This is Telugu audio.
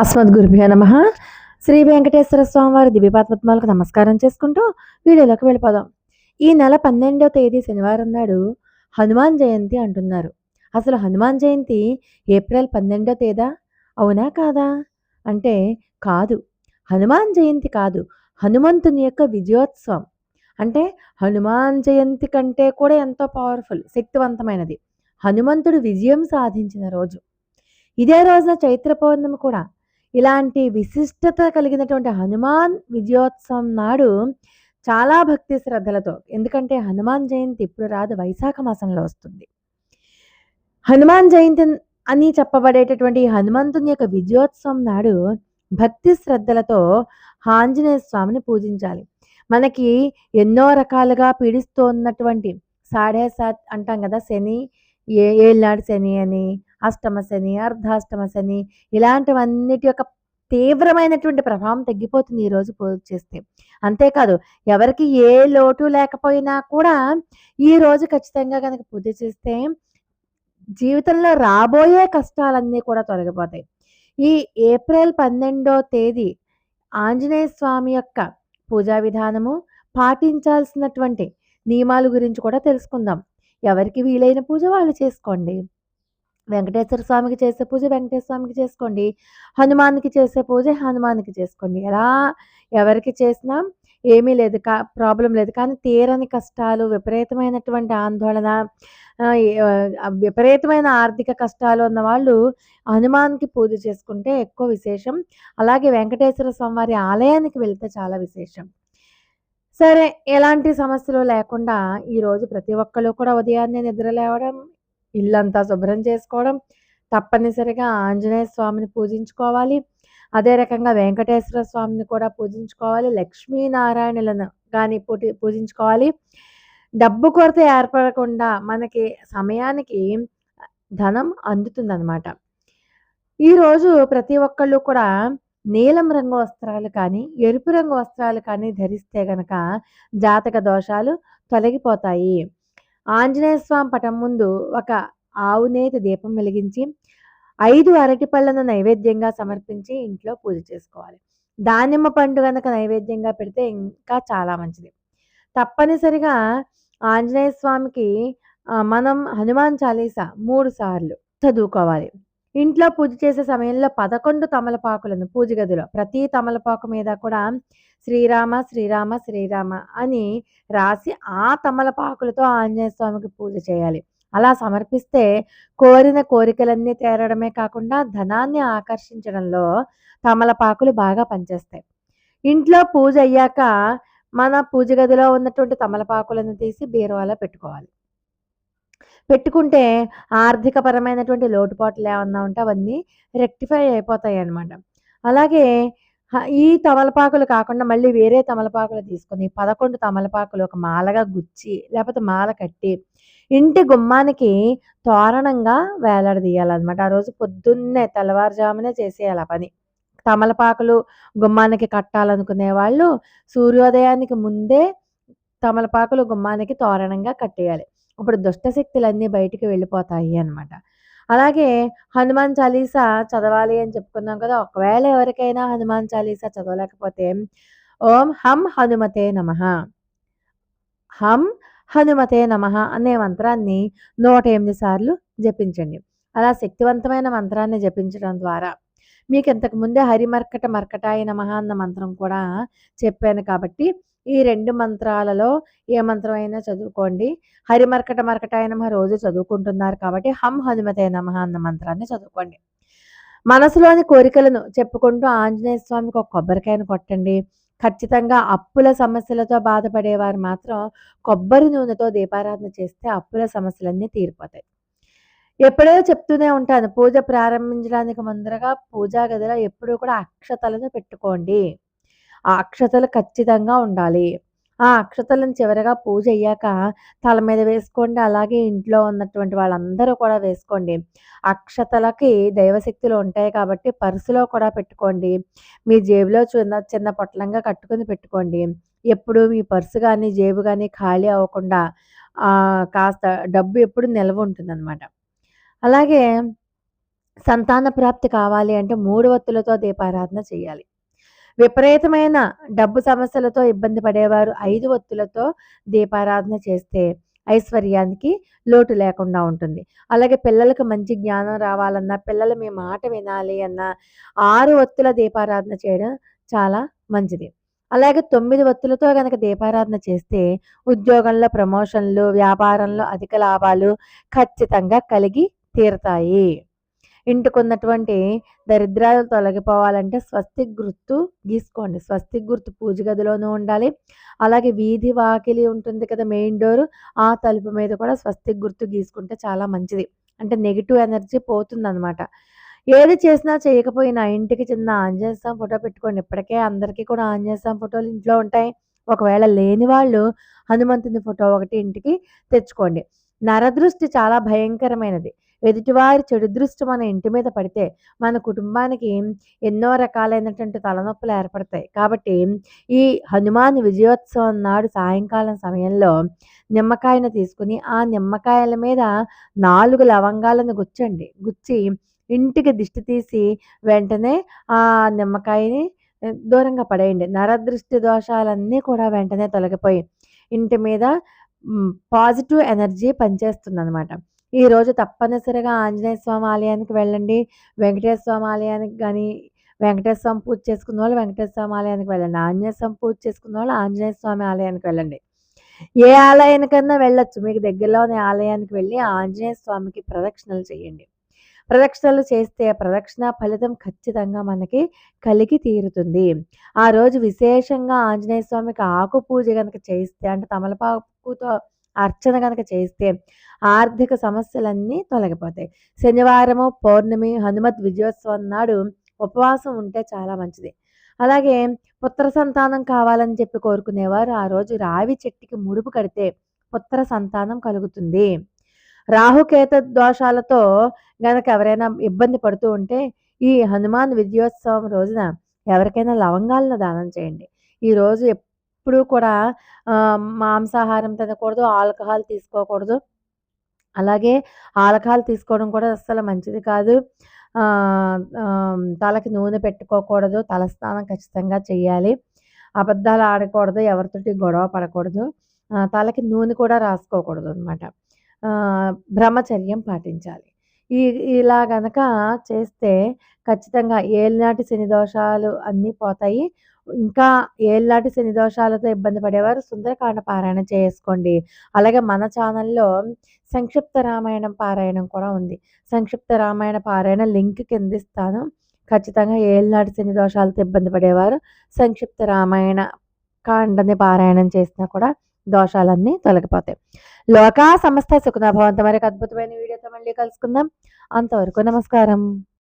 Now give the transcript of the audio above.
అస్మద్గురుభ్యో నమ. శ్రీ వెంకటేశ్వర స్వామి వారి దివ్యపాత్మత్మాలకు నమస్కారం చేసుకుంటూ వీడియోలోకి వెళ్ళిపోదాం. ఈ నెల పన్నెండవ తేదీ శనివారం నాడు హనుమాన్ జయంతి అంటున్నారు. అసలు హనుమాన్ జయంతి ఏప్రిల్ పన్నెండో తేదా? అవునా కాదా? అంటే కాదు. హనుమాన్ జయంతి కాదు. హనుమంతుని యొక్క విజయోత్సవం. అంటే హనుమాన్ జయంతి కంటే కూడా ఎంతో పవర్ఫుల్ శక్తివంతమైనది. హనుమంతుడు విజయం సాధించిన రోజు. ఇదే రోజున చైత్ర పౌర్ణమి కూడా. ఇలాంటి విశిష్టత కలిగినటువంటి హనుమాన్ విజయోత్సవం నాడు చాలా భక్తి శ్రద్ధలతో ఎందుకంటే హనుమాన్ జయంతి ఇప్పుడు రాదు వైశాఖ మాసంలో వస్తుంది. హనుమాన్ జయంతి అని చెప్పబడేటటువంటి హనుమంతుని యొక్క విజయోత్సవం నాడు భక్తి శ్రద్ధలతో ఆంజనేయ స్వామిని పూజించాలి. మనకి ఎన్నో రకాలుగా పీడిస్తూ ఉన్నటువంటి సాడే సాత్ అంటాం కదా శని ఏ ఏళ్ళనాడు శని అని అష్టమ శని అర్ధాష్టమ శని ఇలాంటివన్నిటి యొక్క తీవ్రమైనటువంటి ప్రభావం తగ్గిపోతుంది ఈ రోజు పూజ చేస్తే. అంతేకాదు ఎవరికి ఏ లోటు లేకపోయినా కూడా ఈ రోజు ఖచ్చితంగా కనుక పూజ చేస్తే జీవితంలో రాబోయే కష్టాలన్నీ కూడా తొలగిపోతాయి. ఈ ఏప్రిల్ పన్నెండో తేదీ ఆంజనేయ స్వామి యొక్క పూజా విధానము పాటించాల్సినటువంటి నియమాల గురించి కూడా తెలుసుకుందాం. ఎవరికి వీలైన పూజ వాళ్ళు చేసుకోండి. వెంకటేశ్వర స్వామికి చేసే పూజ వెంకటేశ్వర స్వామికి చేసుకోండి. హనుమాన్కి చేసే పూజ హనుమాన్కి చేసుకోండి. ఎలా ఎవరికి చేసినా ఏమీ లేదు కా ప్రాబ్లం లేదు. కానీ తీరని కష్టాలు విపరీతమైనటువంటి ఆందోళన విపరీతమైన ఆర్థిక కష్టాలు ఉన్న వాళ్ళు హనుమాన్కి పూజ చేసుకుంటే ఎక్కువ విశేషం. అలాగే వెంకటేశ్వర స్వామి వారి ఆలయానికి వెళ్తే చాలా విశేషం. సరే ఎలాంటి సమస్యలు లేకుండా ఈరోజు ప్రతి ఒక్కళ్ళు కూడా ఉదయాన్నే నిద్ర లేవడం ఇల్లంతా శుభ్రం చేసుకోవడం తప్పనిసరిగా ఆంజనేయ స్వామిని పూజించుకోవాలి. అదే రకంగా వెంకటేశ్వర స్వామిని కూడా పూజించుకోవాలి. లక్ష్మీనారాయణులను కానీ పూటి పూజించుకోవాలి. డబ్బు కొరత ఏర్పడకుండా మనకి సమయానికి ధనం అందుతుందన్నమాట. ఈరోజు ప్రతి ఒక్కళ్ళు కూడా నీలం రంగు వస్త్రాలు కానీ ఎరుపు రంగు వస్త్రాలు కానీ ధరిస్తే గనక జాతక దోషాలు తొలగిపోతాయి. ఆంజనేయ స్వామి పటం ముందు ఒక ఆవునేతి దీపం వెలిగించి ఐదు అరటి పళ్ళను నైవేద్యంగా సమర్పించి ఇంట్లో పూజ చేసుకోవాలి. దానిమ్మ పండు కనుక నైవేద్యంగా పెడితే ఇంకా చాలా మంచిది. తప్పనిసరిగా ఆంజనేయ స్వామికి మనం హనుమాన్ చాలీసా మూడు సార్లు చదువుకోవాలి. ఇంట్లో పూజ చేసే సమయంలో పదకొండు తమలపాకులను పూజ గదిలో ప్రతి తమలపాకు మీద కూడా శ్రీరామ శ్రీరామ శ్రీరామ అని రాసి ఆ తమలపాకులతో ఆంజనేయ స్వామికి పూజ చేయాలి. అలా సమర్పిస్తే కోరిన కోరికలన్నీ తేరడమే కాకుండా ధనాన్ని ఆకర్షించడంలో తమలపాకులు బాగా పనిచేస్తాయి. ఇంట్లో పూజ అయ్యాక మన పూజ గదిలో ఉన్నటువంటి తమలపాకులను తీసి బీరువాలో పెట్టుకోవాలి. పెట్టుకుంటే ఆర్థిక పరమైనటువంటి లోటుపాట్లు ఏమన్నా ఉంటే అవన్నీ రెక్టిఫై అయిపోతాయి అన్నమాట అలాగే ఈ తమలపాకులు కాకుండా మళ్ళీ వేరే తమలపాకులు తీసుకొని పదకొండు తమలపాకులు ఒక మాలగా గుచ్చి లేకపోతే మాల కట్టి ఇంటి గుమ్మానికి తోరణంగా వేలాడదీయాలన్నమాట ఆ రోజు పొద్దున్నే తెల్లవారుజామునే చేసేయాలి ఆ పని. తమలపాకులు గుమ్మానికి కట్టాలనుకునే వాళ్ళు సూర్యోదయానికి ముందే తమలపాకులు గుమ్మానికి తోరణంగా కట్టేయాలి. ఇప్పుడు దుష్టశక్తులన్నీ బయటికి వెళ్ళిపోతాయి అన్నమాట. అలాగే హనుమాన్ చాలీసా చదవాలి అని చెప్పుకున్నాం కదా ఒకవేళ ఎవరికైనా హనుమాన్ చాలీసా చదవలేకపోతే ఓం హం హనుమతే నమః. హం హనుమతే నమః అనే మంత్రాన్ని నూట ఎనిమిది సార్లు జపించండి. అలా శక్తివంతమైన మంత్రాన్ని జపించడం ద్వారా మీకు ఇంతకు ముందే హరిమర్కట మర్కటాయ నమ అన్న మంత్రం కూడా చెప్పాను కాబట్టి ఈ రెండు మంత్రాలలో ఏ మంత్రం అయినా చదువుకోండి. హరిమర్కట మర్కటాయ నమః రోజు చదువుకుంటున్నారు కాబట్టి హం హనుమతే నమ అన్న మంత్రాన్ని చదువుకోండి. మనసులోని కోరికలను చెప్పుకుంటూ ఆంజనేయ స్వామికి ఒక కొబ్బరికాయను కొట్టండి. ఖచ్చితంగా అప్పుల సమస్యలతో బాధపడేవారు మాత్రం కొబ్బరి నూనెతో దీపారాధన చేస్తే అప్పుల సమస్యలన్నీ తీరిపోతాయి. ఎప్పుడో చెప్తూనే ఉంటాను పూజ ప్రారంభించడానికి ముందరగా పూజా గదిలో ఎప్పుడూ కూడా అక్షతలను పెట్టుకోండి. ఆ అక్షతలు ఖచ్చితంగా ఉండాలి. ఆ అక్షతలను చివరగా పూజ అయ్యాక తల మీద వేసుకోండి అలాగే ఇంట్లో ఉన్నటువంటి వాళ్ళందరూ కూడా వేసుకోండి. అక్షతలకి దైవశక్తులు ఉంటాయి కాబట్టి పర్సులో కూడా పెట్టుకోండి. మీ జేబులో చిన్న చిన్న పొట్లంగా కట్టుకొని పెట్టుకోండి. ఎప్పుడు మీ పర్సు కానీ జేబు కానీ ఖాళీ అవ్వకుండా కాస్త డబ్బు ఎప్పుడు నిల్వ ఉంటుందన్నమాట. అలాగే సంతాన ప్రాప్తి కావాలి అంటే మూడు వత్తులతో దీపారాధన చేయాలి. విపరీతమైన డబ్బు సమస్యలతో ఇబ్బంది పడేవారు ఐదు వత్తులతో దీపారాధన చేస్తే ఐశ్వర్యానికి లోటు లేకుండా ఉంటుంది. అలాగే పిల్లలకు మంచి జ్ఞానం రావాలన్నా పిల్లలు మీ మాట వినాలి అన్నా ఆరు వత్తుల దీపారాధన చేయడం చాలా మంచిది. అలాగే తొమ్మిది వత్తులతో కనుక దీపారాధన చేస్తే ఉద్యోగంలో ప్రమోషన్లు వ్యాపారంలో అధిక లాభాలు ఖచ్చితంగా కలిగి తీరతాయి. ఇంటికున్నటువంటి దరిద్రాలు తొలగిపోవాలంటే స్వస్తిక్ గుర్తు గీసుకోండి. స్వస్తిక్ గుర్తు పూజ గదిలోనూ ఉండాలి. అలాగే వీధి వాకిలి ఉంటుంది కదా మెయిన్ డోర్ ఆ తలుపు మీద కూడా స్వస్తిక్ గుర్తు గీసుకుంటే చాలా మంచిది. అంటే నెగిటివ్ ఎనర్జీ పోతుందన్నమాట. ఏది చేసినా చేయకపోయినా ఇంటికి చిన్న ఆంజనేయ స్వామి ఫోటో పెట్టుకోండి. ఇప్పటికే అందరికీ కూడా ఆంజనేయ స్వామి ఫోటోలు ఇంట్లో ఉంటాయి. ఒకవేళ లేని వాళ్ళు హనుమంతుని ఫోటో ఒకటి ఇంటికి తెచ్చుకోండి. నరదృష్టి చాలా భయంకరమైనది. ఎదుటివారి చెడు దృష్టి మన ఇంటి మీద పడితే మన కుటుంబానికి ఎన్నో రకాలైనటువంటి తలనొప్పులు ఏర్పడతాయి. కాబట్టి ఈ హనుమాన్ విజయోత్సవం నాడు సాయంకాలం సమయంలో నిమ్మకాయను తీసుకుని ఆ నిమ్మకాయల మీద నాలుగు లవంగాలను గుచ్చండి. గుచ్చి ఇంటికి దిష్టి తీసి వెంటనే ఆ నిమ్మకాయని దూరంగా పడేయండి. నరదృష్టి దోషాలన్నీ కూడా వెంటనే తొలగిపోయి ఇంటి మీద పాజిటివ్ ఎనర్జీ పనిచేస్తుంది అనమాట ఈరోజు తప్పనిసరిగా ఆంజనేయ స్వామి ఆలయానికి వెళ్ళండి. వెంకటేశ్వర స్వామి ఆలయానికి కానీ వెంకటేశ్వర స్వామి పూజ చేసుకున్న వాళ్ళు వెంకటేశ్వర స్వామి ఆలయానికి వెళ్ళండి. ఆంజనేయ స్వామి పూజ చేసుకున్న వాళ్ళు ఆంజనేయ స్వామి ఆలయానికి వెళ్ళండి. ఏ ఆలయానికన్నా వెళ్ళొచ్చు. మీకు దగ్గరలోని ఆలయానికి వెళ్ళి ఆంజనేయ స్వామికి ప్రదక్షిణలు చేయండి. ప్రదక్షిణలు చేస్తే ప్రదక్షిణ ఫలితం ఖచ్చితంగా మనకి కలిగి తీరుతుంది. ఆ రోజు విశేషంగా ఆంజనేయ స్వామికి ఆకు పూజ కనుక చేస్తే అంటే తమలపాకుతో అర్చన కనుక చేస్తే ఆర్థిక సమస్యలన్నీ తొలగిపోతాయి. శనివారము పౌర్ణమి హనుమత్ విజయోత్సవం నాడు ఉపవాసం ఉంటే చాలా మంచిది. అలాగే పుత్ర సంతానం కావాలని చెప్పి కోరుకునేవారు ఆ రోజు రావి చెట్టుకి ముడుపు కడితే పుత్ర సంతానం కలుగుతుంది. రాహుకేత దోషాలతో గనక ఎవరైనా ఇబ్బంది పడుతూ ఉంటే ఈ హనుమాన్ విజయోత్సవం రోజున ఎవరికైనా లవంగాలను దానం చేయండి. ఈ రోజు ఎప్పుడూ కూడా మాంసాహారం తినకూడదు ఆల్కహాల్ తీసుకోకూడదు. అలాగే ఆల్కహాల్ తీసుకోవడం కూడా అస్సలు మంచిది కాదు. తలకి నూనె పెట్టుకోకూడదు తలస్నానం ఖచ్చితంగా చేయాలి. అబద్ధాలు ఆడకూడదు ఎవరితోటి గొడవ పడకూడదు. తలకి నూనె కూడా రాసుకోకూడదు అనమాట బ్రహ్మచర్యం పాటించాలి. ఈ ఇలా గనక చేస్తే ఖచ్చితంగా ఏలినాటి శని దోషాలు అన్నీ పోతాయి. ఇంకా ఏళ్ళాటి శని దోషాలతో ఇబ్బంది పడేవారు సుందరకాండ పారాయణ చేసుకోండి. అలాగే మన ఛానల్లో సంక్షిప్త రామాయణం పారాయణం కూడా ఉంది. సంక్షిప్త రామాయణ పారాయణ లింక్ కింద ఇస్తాను. ఖచ్చితంగా ఏలినాటి శని దోషాలతో ఇబ్బంది పడేవారు సంక్షిప్త రామాయణ కాండని పారాయణం చేసినా కూడా దోషాలన్నీ తొలగిపోతాయి. లోకా సమస్త సుఖనాభవంత మరి అద్భుతమైన వీడియోతో మళ్ళీ కలుసుకుందాం. అంతవరకు నమస్కారం.